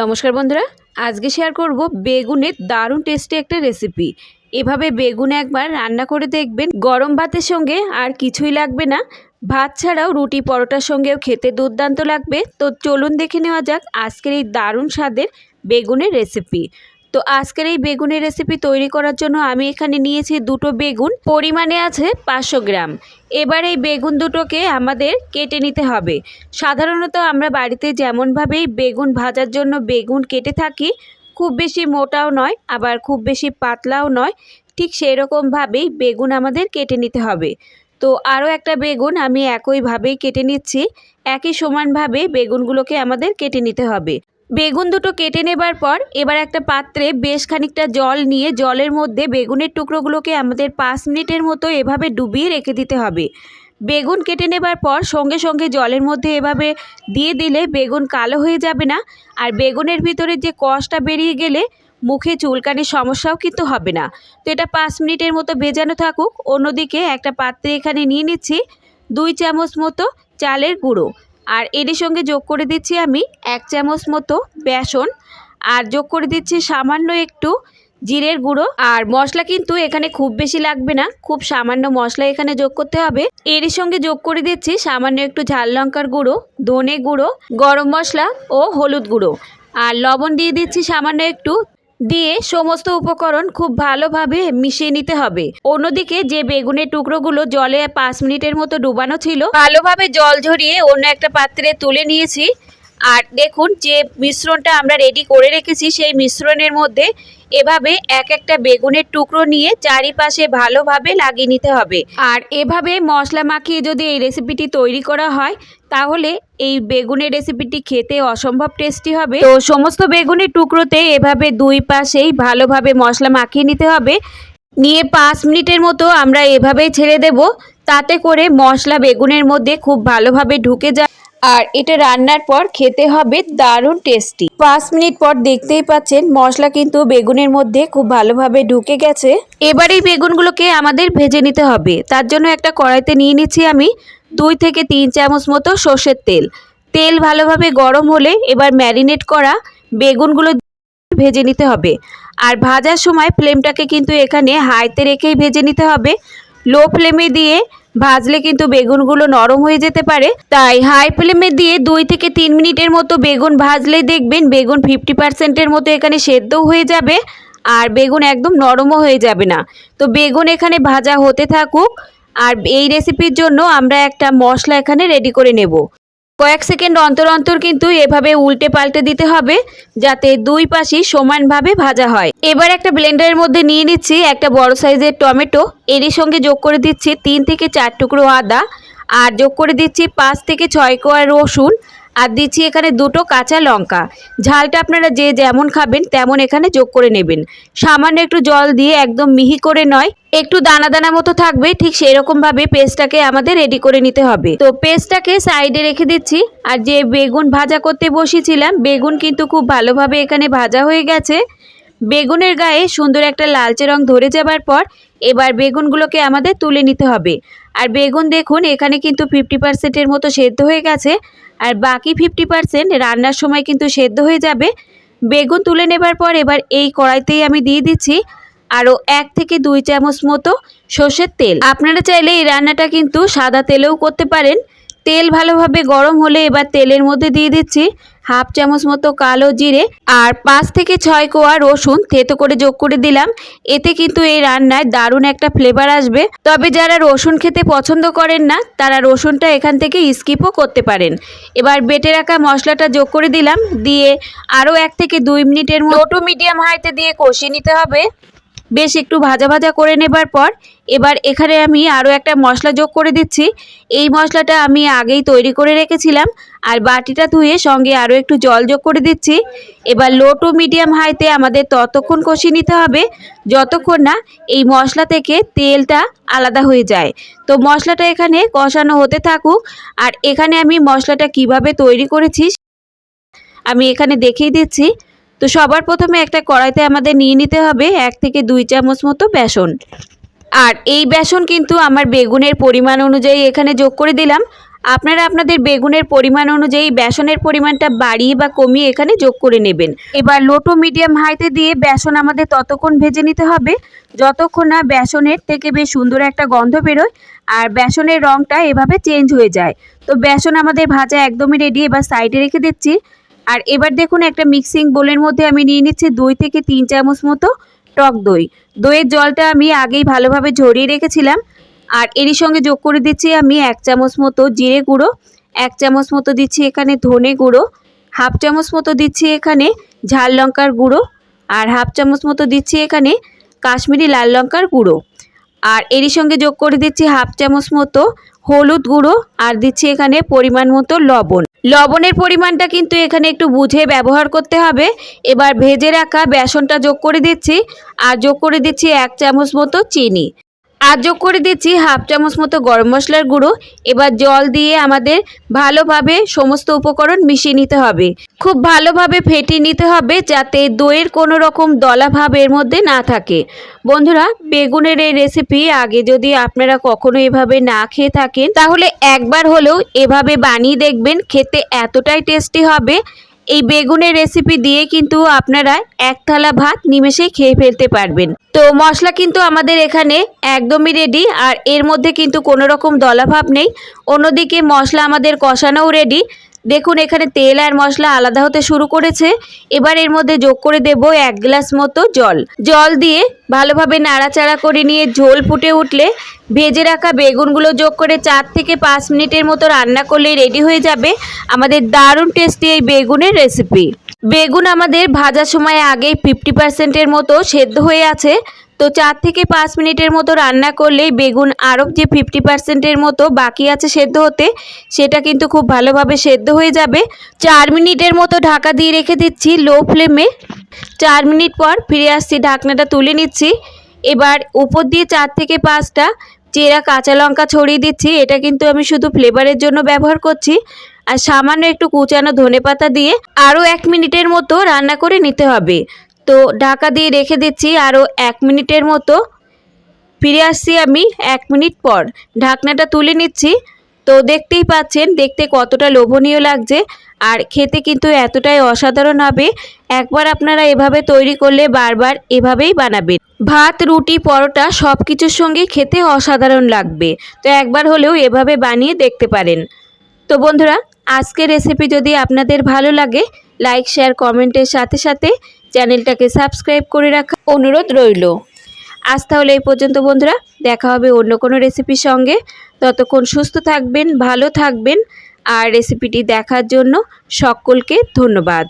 নমস্কার বন্ধুরা, আজকে শেয়ার করব বেগুনের দারুণ টেস্টি একটা রেসিপি এভাবে বেগুন একবার রান্না করে দেখবেন, গরম ভাতের সঙ্গে আর কিছুই লাগবে না। ভাত ছাড়াও রুটি পরোটার সঙ্গেও খেতে দুর্দান্ত লাগবে। তো চলুন দেখে নেওয়া যাক আজকের এই দারুণ স্বাদের বেগুনের রেসিপি তো আজকের এই বেগুনের রেসিপি তৈরি করার জন্য আমি এখানে নিয়েছি দুটো বেগুন। পরিমাণে আছে পাঁচশো গ্রাম। এবার এই বেগুন দুটোকে আমাদের কেটে নিতে হবে। সাধারণত আমরা বাড়িতে যেমনভাবেই বেগুন ভাজার জন্য বেগুন কেটে থাকি, খুব বেশি মোটাও নয়, আবার খুব বেশি পাতলাও নয়, ঠিক সেই রকমভাবেই বেগুন আমাদের কেটে নিতে হবে। তো আরও একটা বেগুন আমি একইভাবেই কেটে নিচ্ছি, একই সমানভাবে বেগুনগুলোকে আমাদের কেটে নিতে হবে। বেগুন দুটো কেটে নেবার পর এবার একটা পাত্রে বেশ খানিকটা জল নিয়ে জলের মধ্যে বেগুনের টুকরোগুলোকে আমাদের পাঁচ মিনিটের মতো এভাবে ডুবিয়ে রেখে দিতে হবে। বেগুন কেটে নেবার পর সঙ্গে সঙ্গে জলের মধ্যে এভাবে দিয়ে দিলে বেগুন কালো হয়ে যাবে না আর বেগুনের ভিতরে যে কষটা বেরিয়ে গেলে মুখে চুলকানির সমস্যাও কিন্তু হবে না। তো এটা পাঁচ মিনিটের মতো ভেজানো থাকুক। অন্যদিকে একটা পাত্রে এখানে নিয়ে নিচ্ছি দুই চামচ মতো চালের গুঁড়ো। আর এর সঙ্গে যোগ করে দিচ্ছি আমি এক চামচ মতো বেসন। আর যোগ করে দিচ্ছি সামান্য একটু জিরের গুঁড়ো। আর মশলা কিন্তু এখানে খুব বেশি লাগবে না, খুব সামান্য মশলা এখানে যোগ করতে হবে। এর সঙ্গে যোগ করে দিচ্ছি সামান্য একটু ঝাল লঙ্কার গুঁড়ো, ধনে গুঁড়ো, গরম মশলা ও হলুদ গুঁড়ো। আর লবণ দিয়ে দিচ্ছি সামান্য একটু দিয়ে সমস্ত উপকরণ খুব ভালোভাবে মিশিয়ে নিতে হবে। অন্যদিকে যে বেগুনের টুকরোগুলো জলে পাঁচ মিনিটের মতো ডুবানো ছিল, ভালোভাবে জল ঝরিয়ে অন্য একটা পাত্রে তুলে নিয়েছি। আর দেখুন যে মিশ্রণটা আমরা রেডি করে রেখেছি, সেই মিশ্রণের মধ্যে এভাবে এক একটা বেগুনের টুকরো নিয়ে চারিপাশে ভালোভাবে লাগিয়ে নিতে হবে। আর এভাবে মশলা মাখিয়ে যদি এই রেসিপিটি তৈরি করা হয় তাহলে এই বেগুনের রেসিপিটি খেতে অসম্ভব টেস্টি হবে। তো সমস্ত বেগুনের টুকরোতে এভাবে দুই পাশেই ভালোভাবে মশলা মাখিয়ে নিতে হবে। নিয়ে পাঁচ মিনিটের মতো আমরা এভাবেই ছেড়ে দেব। তাতে করে মশলা বেগুনের মধ্যে খুব ভালোভাবে ঢুকে যায়। আর এটা রান্নার পর খেতে হবে দারুণ টেস্টি পাঁচ মিনিট পর দেখতেই পাচ্ছেন মশলা কিন্তু বেগুনের মধ্যে খুব ভালোভাবে ঢুকে গেছে। এবার এই বেগুনগুলোকে আমাদের ভেজে নিতে হবে। তার জন্য একটা কড়াইতে নিয়ে নিচ্ছি আমি। দুই থেকে তিন চামচ মতো সর্ষের তেল। তেল ভালোভাবে গরম হলে এবার ম্যারিনেট করা বেগুনগুলো ভেজে নিতে হবে। আর ভাজার সময় ফ্লেমটাকে কিন্তু এখানে হাইতে রেখেই ভেজে নিতে হবে। লো ফ্লেমে দিয়ে ভাজলে কিন্তু বেগুনগুলো নরম হয়ে যেতে পারে। তাই হাই ফ্লেমে দিয়ে দুই থেকে তিন মিনিটের মতো বেগুন ভাজলেই দেখবেন বেগুন ফিফটি পার্সেন্টের মতো এখানে সেদ্ধও হয়ে যাবে আর বেগুন একদম নরমও হয়ে যাবে না। তো বেগুন এখানে ভাজা হতে থাকুক। আর এই রেসিপির জন্য আমরা একটা মশলা এখানে রেডি করে নেব। কয়েক সেকেন্ড অন্তর অন্তর কিন্তু এভাবে উল্টে পাল্টে দিতে হবে, যাতে দুই পাশই সমানভাবে ভাজা হয়। এবার একটা ব্লেন্ডারের মধ্যে নিয়ে নিচ্ছি একটা বড় সাইজের টমেটো। এরই সঙ্গে যোগ করে দিচ্ছি তিন থেকে চার টুকরো আদা। আর যোগ করে দিচ্ছি পাঁচ থেকে ছয় কোয়া রসুন। আর দিচ্ছি এখানে দুটো কাঁচা লঙ্কা। ঝালটা আপনারা যে যেমন খাবেন তেমন এখানে যোগ করে নেবেন। সামান্য একটু জল দিয়ে একদম মিহি করে নয়, একটু দানা দানা মতো থাকবে, ঠিক সেই রকম ভাবে পেস্টটাকে আমাদের রেডি করে নিতে হবে। তো পেস্টটাকে সাইডে রেখে দিচ্ছি, আর যে বেগুন ভাজা করতে বসিয়েছিলাম বেগুন কিন্তু খুব ভালোভাবে এখানে ভাজা হয়ে গেছে। বেগুনের গায়ে সুন্দর একটা লালচে রং ধরে যাবার পর এবার বেগুনগুলোকে আমাদের তুলে নিতে হবে। আর বেগুন দেখুন, এখানে কিন্তু ফিফটি পার্সেন্টের মতো সেদ্ধ হয়ে গেছে। আর বাকি ফিফটি পার্সেন্ট রান্নার সময় কিন্তু সেদ্ধ হয়ে যাবে। বেগুন তুলে নেবার পর এবার এই কড়াইতেই আমি দিয়ে দিচ্ছি আরও এক থেকে দুই চামচ মতো সর্ষের তেল। আপনারা চাইলে এই রান্নাটা কিন্তু সাদা তেলেও করতে পারেন। তেল ভালোভাবে গরম হলে এবার তেলের মধ্যে দিয়ে দিচ্ছি হাফ চামচ মতো কালো জিরে আর পাঁচ থেকে ছয় কোয়া রসুন থেতো করে যোগ করে দিলাম। এতে কিন্তু এই রান্নায় দারুণ একটা ফ্লেভার আসবে। তবে যারা রসুন খেতে পছন্দ করেন না, তারা রসুনটা এখান থেকে স্কিপও করতে পারেন। এবার বেটে রাখা মশলাটা যোগ করে দিলাম। দিয়ে আরও এক থেকে দুই মিনিটের লো মিডিয়াম হাইতে দিয়ে কষিয়ে নিতে হবে। বেশ একটু ভাজা ভাজা করে নেবার পর এবার এখানে আমি আরও একটা মশলা যোগ করে দিচ্ছি। এই মশলাটা আমি আগেই তৈরি করে রেখেছিলাম আর বাটিটা ধুয়ে সঙ্গে আরও একটু জল যোগ করে দিচ্ছি। এবার লো টু মিডিয়াম হাইতে আমাদের ততক্ষণ কষিয়ে নিতে হবে। যতক্ষণ না এই মশলা থেকে তেলটা আলাদা হয়ে যায়। তো মশলাটা এখানে কষানো হতে থাকুক আর এখানে আমি মশলাটা কীভাবে তৈরি করেছি আমি এখানে দেখিয়ে দিচ্ছি। তো সবার প্রথমে একটা কড়াইতে আমাদের নিয়ে নিতে হবে এক থেকে দুই চামচ মতো বেসন। আর এই বেসন কিন্তু আমার বেগুনের পরিমাণ অনুযায়ী এখানে যোগ করে দিলাম। আপনারা আপনাদের বেগুনের পরিমাণ অনুযায়ী বেসনের পরিমাণটা বাড়িয়ে বা কমিয়ে এখানে যোগ করে নেবেন। এবার লোটো মিডিয়াম হাইতে দিয়ে বেসন আমাদের ততক্ষণ ভেজে নিতে হবে। যতক্ষণ না বেসনের থেকে বেশ সুন্দর একটা গন্ধ বেরোয় আর বেসনের রঙটা এভাবে চেঞ্জ হয়ে যায়। তো বেসন আমাদের ভাজা একদমই রেডি এবার সাইডে রেখে দিচ্ছি। আর এবার দেখুন একটা মিক্সিং বোলের মধ্যে আমি নিয়ে নিচ্ছি দুই থেকে তিন চামচ মতো টক দই। দইয়ের জলটা আমি আগেই ভালোভাবে ঝরিয়ে রেখেছিলাম। আর এরই সঙ্গে যোগ করে দিচ্ছি আমি এক চামচ মতো জিরে গুঁড়ো, এক চামচ মতো দিচ্ছি এখানে ধনে গুঁড়ো, হাফ চামচ মতো দিচ্ছি এখানে ঝাল লঙ্কার গুঁড়ো, আর হাফ চামচ মতো দিচ্ছি এখানে কাশ্মীরি লাল লঙ্কার গুঁড়ো। আর এরই সঙ্গে যোগ করে দিচ্ছি হাফ চামচ মতো হলুদ গুঁড়ো আর দিচ্ছি এখানে পরিমাণ মতো লবণ। লবণের পরিমাণটা কিন্তু এখানে একটু বুঝে ব্যবহার করতে হবে। এবার ভেজে রাখা বেসনটা যোগ করে দিচ্ছি। আর যোগ করে দিচ্ছি এক চামচ মতো চিনি। আর যোগ করে দিচ্ছি হাফ চামচ মতো গরম মশলার গুঁড়ো। এবার জল দিয়ে আমাদের ভালোভাবে সমস্ত উপকরণ মিশিয়ে নিতে হবে। খুব ভালোভাবে ফেটিয়ে নিতে হবে যাতে দইয়ের কোনো রকম দলা ভাব এর মধ্যে না থাকে। বন্ধুরা, বেগুনের এই রেসিপি আগে যদি আপনারা কখনো এভাবে না খেয়ে থাকেন, তাহলে একবার হলেও এভাবে বানিয়ে দেখবেন, খেতে এতটাই টেস্টি হবে এই বেগুনের রেসিপি দিয়ে কিন্তু আপনারা এক থালা ভাত নিমেষেই খেয়ে ফেলতে পারবেন। তো মশলা কিন্তু আমাদের এখানে একদমই রেডি আর এর মধ্যে কিন্তু কোনো রকম দলাভাব নেই। অন্যদিকে মশলা আমাদের কষানোও রেডি দেখুন, এখানে তেল আর মশলা আলাদা হতে শুরু করেছে। এবার এর মধ্যে যোগ করে দেব এক গ্লাস মতো জল। জল দিয়ে ভালোভাবে নাড়াচাড়া করে নিয়ে ঝোল ফুটে উঠলে ভেজে রাখা বেগুনগুলো যোগ করে চার থেকে পাঁচ মিনিটের মতো রান্না করলে রেডি হয়ে যাবে আমাদের দারুণ টেস্টি এই বেগুনের রেসিপি। বেগুন আমাদের ভাজার সময় আগেই ফিফটি পার্সেন্টের মতো সেদ্ধ হয়ে আছে। তো চার থেকে পাঁচ মিনিটের মতো রান্না করলেই বেগুন আরও যে ফিফটি পার্সেন্টের মতো বাকি আছে সেদ্ধ হতে, সেটা কিন্তু খুব ভালোভাবে সেদ্ধ হয়ে যাবে। চার মিনিটের মতো ঢাকা দিয়ে রেখে দিচ্ছি লো ফ্লেমে চার মিনিট পর ফিরে আসছি, ঢাকনাটা তুলে নিচ্ছি। এবার উপর দিয়ে চার থেকে পাঁচটা চেরা কাঁচা লঙ্কা ছড়িয়ে দিচ্ছি। এটা কিন্তু আমি শুধু ফ্লেভারের জন্য ব্যবহার করছি। আর সামান্য একটু কুচানো ধনেপাতা দিয়ে আরও এক মিনিটের মতো রান্না করে নিতে হবে। তো ঢাকা দিয়ে রেখে দিচ্ছি আরও এক মিনিটের মতো। ফিরে আসছি আমি এক মিনিট পর। ঢাকনাটা তুলে নিচ্ছি। তো দেখতেই পাচ্ছেন, দেখতে কতটা লোভনীয় লাগছে। আর খেতে কিন্তু এতটাই অসাধারণ হবে। একবার আপনারা এভাবে তৈরি করলে বারবার এভাবেই বানাবেন। ভাত, রুটি, পরোটা সব কিছুর সঙ্গে খেতে অসাধারণ লাগবে। তো একবার হলেও এভাবে বানিয়ে দেখতে পারেন। তো বন্ধুরা, আজকের রেসিপি যদি আপনাদের ভালো লাগে লাইক শেয়ার কমেন্টের সাথে সাথে চ্যানেলটাকে সাবস্ক্রাইব করে রাখা অনুরোধ রইল। আজ তাহলে এই পর্যন্ত বন্ধুরা, দেখা হবে অন্য কোনো রেসিপির সঙ্গে। ততক্ষণ সুস্থ থাকবেন, ভালো থাকবেন। আর রেসিপিটি দেখার জন্য সকলকে ধন্যবাদ।